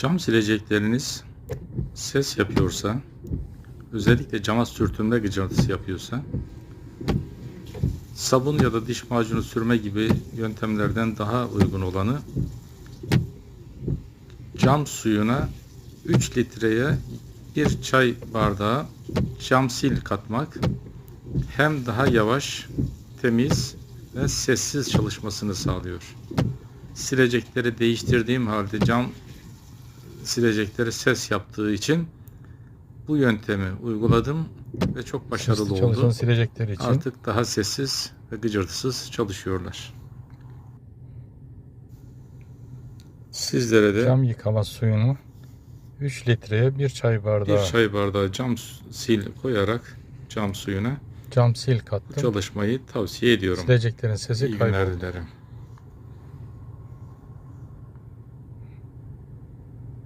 Cam silecekleriniz ses yapıyorsa, özellikle cama sürtünme gıcırtısı yapıyorsa, sabun ya da diş macunu sürme gibi yöntemlerden daha uygun olanı cam suyuna 3 litreye bir çay bardağı cam sil katmak hem daha yavaş, temiz ve sessiz çalışmasını sağlıyor. Silecekleri değiştirdiğim halde cam silecekleri ses yaptığı için bu yöntemi uyguladım ve çok başarılı Sesli oldu. silecekler için. Artık daha sessiz ve gıcırtısız çalışıyorlar. Sizlere de Cam yıkama suyunu 3 litreye bir çay bardağı bir çay bardağı cam sil koyarak cam suyuna cam sil bu kattım. çalışmayı tavsiye ediyorum. Sileceklerin sesi İyi kayboldu. günler dilerim.